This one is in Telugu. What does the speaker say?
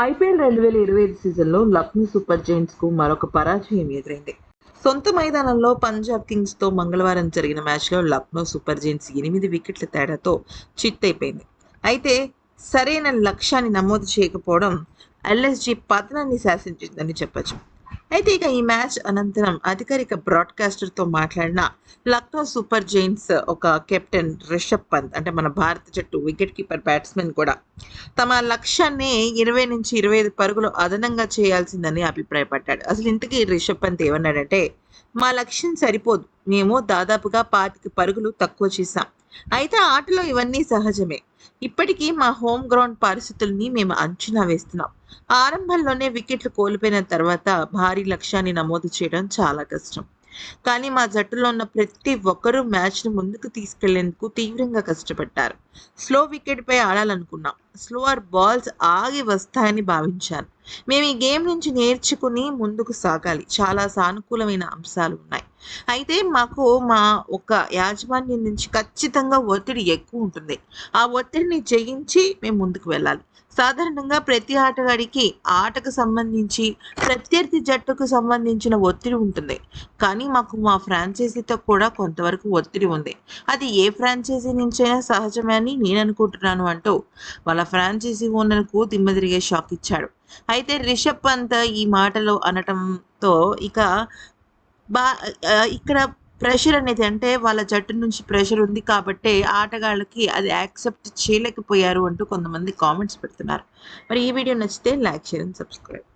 ఐపీఎల్ రెండు వేల ఇరవై ఐదు సీజన్లో లక్నో సూపర్ జైంట్స్కు మరొక పరాజయం ఎదురైంది. సొంత మైదానంలో పంజాబ్ కింగ్స్తో మంగళవారం జరిగిన మ్యాచ్లో లక్నో సూపర్ జైంట్స్ ఎనిమిది వికెట్ల తేడాతో చిత్తైపోయింది. అయితే సరైన లక్ష్యాన్ని నమోదు చేయకపోవడం ఎల్ఎస్జి పతనాన్ని శాసించిందని చెప్పొచ్చు. అయితే ఇక ఈ మ్యాచ్ అనంతరం అధికారిక బ్రాడ్కాస్టర్తో మాట్లాడిన లక్నో సూపర్ జైన్స్ ఒక కెప్టెన్ రిషబ్ పంత్ అంటే మన భారత జట్టు వికెట్ కీపర్ బ్యాట్స్మెన్ కూడా తమ లక్ష్యాన్ని ఇరవై నుంచి ఇరవై ఐదు పరుగులు అదనంగా చేయాల్సిందని అభిప్రాయపడ్డాడు. అసలు ఇంతకీ రిషబ్ పంత్ ఏమన్నాడంటే మా లక్ష్యం సరిపోదు. మేము దాదాపుగా పాతిక పరుగులు తక్కువ చేశాం. అయితే ఆటలో ఇవన్నీ సహజమే. ఇప్పటికీ మా హోమ్ గ్రౌండ్ పరిస్థితుల్ని మేము అంచనా వేస్తున్నాం. ఆరంభంలోనే వికెట్లు కోల్పోయిన తర్వాత భారీ లక్ష్యాన్ని నమోదు చేయడం చాలా కష్టం. కానీ మా జట్టులో ఉన్న ప్రతి ఒక్కరూ మ్యాచ్ను ముందుకు తీసుకెళ్ళేందుకు తీవ్రంగా కష్టపడ్డారు. స్లో వికెట్పై ఆడాలనుకున్నాం. స్లోవర్ బాల్స్ ఆగి వస్తాయని భావించాను మేము ఈ గేమ్ నుంచి నేర్చుకుని ముందుకు సాగాలి. చాలా సానుకూలమైన అంశాలు ఉన్నాయి. అయితే మాకు మా ఒక యాజమాన్యం నుంచి ఖచ్చితంగా ఒత్తిడి ఎక్కువ ఉంటుంది. ఆ ఒత్తిడిని జయించి మేము ముందుకు వెళ్ళాలి. సాధారణంగా ప్రతి ఆటగాడికి ఆటకు సంబంధించి ప్రత్యర్థి జట్టుకు సంబంధించిన ఒత్తిడి ఉంటుంది. కానీ మాకు మా ఫ్రాంచైజీతో కూడా కొంతవరకు ఒత్తిడి ఉంది. అది ఏ ఫ్రాంచైజీ నుంచైనా సహజమే అని నేను అనుకుంటున్నాను అంటూ వాళ్ళ ఫ్రాంచైజీ ఓనర్కు దిమ్మదిరిగే షాక్ ఇచ్చాడు. అయితే రిషబ్ పంత్ ఈ మాటలు అనటంతో ఇక బా ఆ, ఇక్కడ ప్రెషర్ అనేది అంటే వాళ్ళ జట్టు నుంచి ప్రెషర్ ఉంది కాబట్టి ఆటగాళ్ళకి అది యాక్సెప్ట్ చేయలేకపోయారు అంటూ కొంతమంది కామెంట్స్ పెడుతున్నారు. మరి ఈ వీడియో నచ్చితే లైక్ షేర్ అండ్ సబ్స్క్రైబ్